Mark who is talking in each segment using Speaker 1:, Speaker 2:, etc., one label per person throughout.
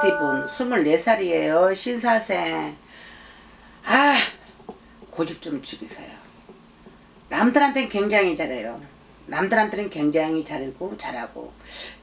Speaker 1: 띠분 24살이에요. 신사생. 아, 고집 좀 죽이세요. 남들한테는 굉장히 잘해요. 남들한테는 굉장히 잘하고 잘하고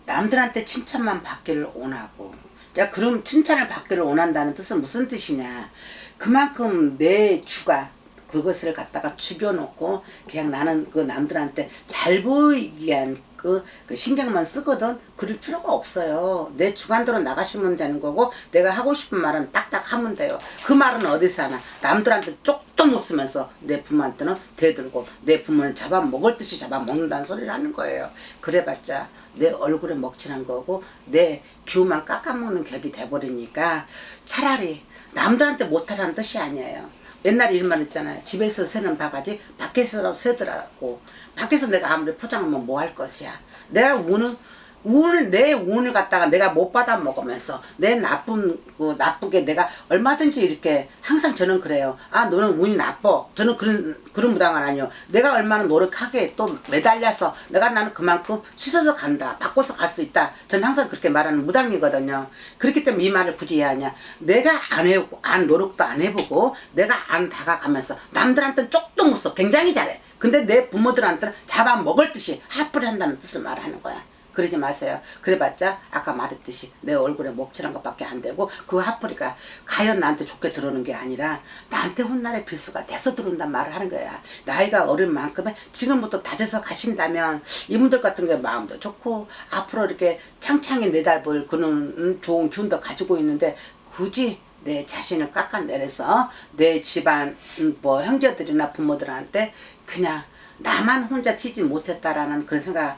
Speaker 1: 남들한테 칭찬만 받기를 원하고 야 그럼 칭찬을 받기를 원한다는 뜻은 무슨 뜻이냐 그만큼 내 주가 그것을 갖다가 죽여놓고 그냥 나는 그 남들한테 잘 보이기 위한 그, 그 신경만 쓰거든. 그럴 필요가 없어요. 내 주관대로 나가시면 되는 거고 내가 하고 싶은 말은 딱딱 하면 돼요. 그 말은 어디서 하나? 남들한테 쪽도 못 쓰면서 내 부모한테는 대들고 내 부모는 잡아먹을 듯이 잡아먹는다는 소리를 하는 거예요. 그래봤자 내 얼굴에 먹칠한 거고 내 기운만 깎아먹는 격이 돼버리니까 차라리 남들한테 못하라는 뜻이 아니에요 옛날에 말 있잖아요. 집에서 새는 바가지 밖에서라도 새더라고. 밖에서 내가 아무리 포장하면 뭐 할 것이야. 내가 운은 운을 내 운을 갖다가 내가 못 받아 먹으면서 내 나쁜 그 나쁘게 내가 얼마든지 이렇게 항상 저는 그래요. 아 너는 운이 나빠. 저는 그런 그런 무당은 아니요. 내가 얼마나 노력하게 또 매달려서 내가 나는 그만큼 씻어서 간다. 바꿔서 갈 수 있다. 저는 항상 그렇게 말하는 무당이거든요. 그렇기 때문에 이 말을 굳이 해야 하냐. 내가 안 해보고 안 노력도 안 해보고 내가 안 다가가면서 남들한테는 쪽도 못 써. 굉장히 잘해. 근데 내 부모들한테는 잡아먹을 듯이 하풀이 한다는 뜻을 말하는 거야. 그러지 마세요. 그래봤자 아까 말했듯이 내 얼굴에 먹칠한 것밖에 안 되고 그 핫뿌리가 과연 나한테 좋게 들어오는 게 아니라 나한테 훗날의 필수가 돼서 들어온단 말을 하는 거야. 나이가 어린 만큼에 지금부터 다져서 가신다면 이분들 같은 게 마음도 좋고 앞으로 이렇게 창창히 내달볼 그런 좋은 기운도 가지고 있는데 굳이 내 자신을 깎아내려서 내 집안 음, 뭐 형제들이나 부모들한테 그냥 나만 혼자 튀지 못했다라는 그런 생각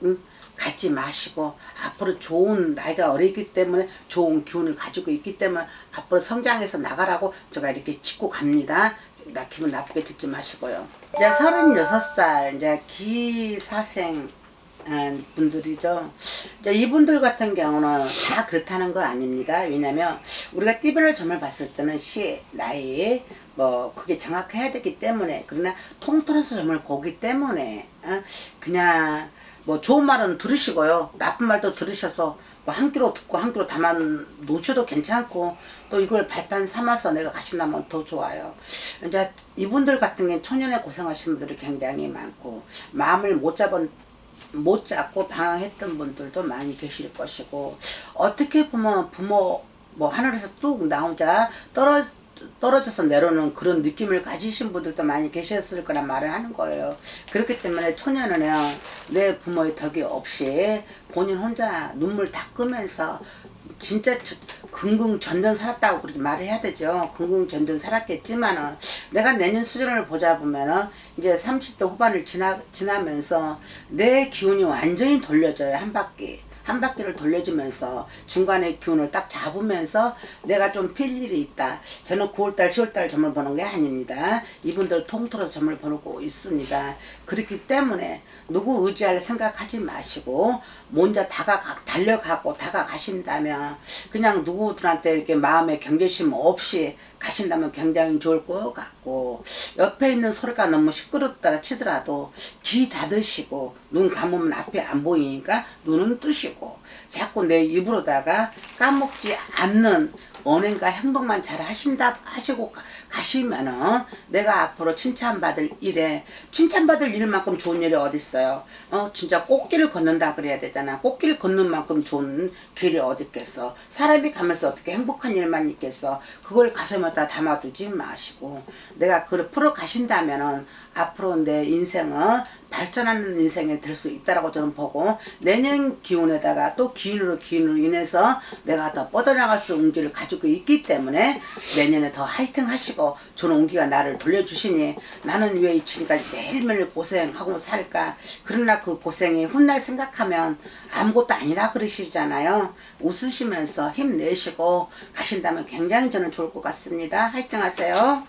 Speaker 1: 그, 음, 갖지 마시고 앞으로 좋은 나이가 어리기 때문에 좋은 기운을 가지고 있기 때문에 앞으로 성장해서 나가라고 제가 이렇게 짚고 갑니다. 나 기분 나쁘게 듣지 마시고요. 이제 36살 이제 기사생 한 분들이죠. 이분들 같은 경우는 다 그렇다는 거 아닙니다. 왜냐면 우리가 띠별을 점을 봤을 때는 시, 나이, 뭐 그게 정확해야 되기 때문에 그러나 통틀어서 점을 보기 때문에 어, 그냥 뭐 좋은 말은 들으시고요. 나쁜 말도 들으셔서 뭐한 귀로 듣고 한 귀로 다만 놓으셔도 괜찮고 또 이걸 발판 삼아서 내가 가신다면 더 좋아요. 이제 이분들 같은 경우 초년에 고생하신 분들이 굉장히 많고 마음을 못 잡은 못 잡고 방황했던 분들도 많이 계실 것이고 어떻게 보면 부모 뭐 하늘에서 뚝 나오자 떨어 떨어져서 내려오는 그런 느낌을 가지신 분들도 많이 계셨을 거란 말을 하는 거예요. 그렇기 때문에 초년에는 내 부모의 덕이 없이 본인 혼자 눈물 닦으면서 진짜 저- 긍긍전전 살았다고 그렇게 말을 해야 되죠. 긍긍전전 살았겠지만은 내가 내년 수준을 보자 보면은 이제 30대 후반을 지나 지나면서 내 기운이 완전히 돌려져요 한 바퀴. 한 바퀴를 돌려주면서 중간에 기운을 딱 잡으면서 내가 좀 필 일이 있다. 저는 9월달, 10월달 점을 보는 게 아닙니다. 이분들 통틀어서 점을 보고 있습니다. 그렇기 때문에 누구 의지할 생각하지 마시고 먼저 다가가, 달려가고 다가가신다면 그냥 누구들한테 이렇게 마음에 경계심 없이 가신다면 굉장히 좋을 것 같고 옆에 있는 소리가 너무 시끄럽다 치더라도 귀 닫으시고 눈 감으면 앞에 안 보이니까 눈은 뜨시고 자꾸 내 입으로다가 까먹지 않는 언행과 행동만 잘 하신다 하시고 가- 가시면은 내가 앞으로 칭찬받을 일에 칭찬받을 일만큼 좋은 일이 어디 있어요? 어 진짜 꽃길을 걷는다 그래야 되잖아. 꽃길을 걷는 만큼 좋은 길이 어디 있겠어? 사람이 가면서 어떻게 행복한 일만 있겠어? 그걸 가슴에다 담아두지 마시고 내가 그걸 풀어 가신다면은 앞으로 내 인생은 발전하는 인생이 될 수 있다라고 저는 보고 내년 기운에다가 또 기운으로 기운으로 인해서 내가 더 뻗어나갈 수 용기를 가지고 있기 때문에 내년에 더 화이팅 하시고 좋은 온기가 나를 돌려주시니 나는 왜 지금까지 매일매일 고생하고 살까? 그러나 그 고생이 훗날 생각하면 아무것도 아니라 그러시잖아요. 웃으시면서 힘내시고 가신다면 굉장히 저는 좋을 것 같습니다. 화이팅 하세요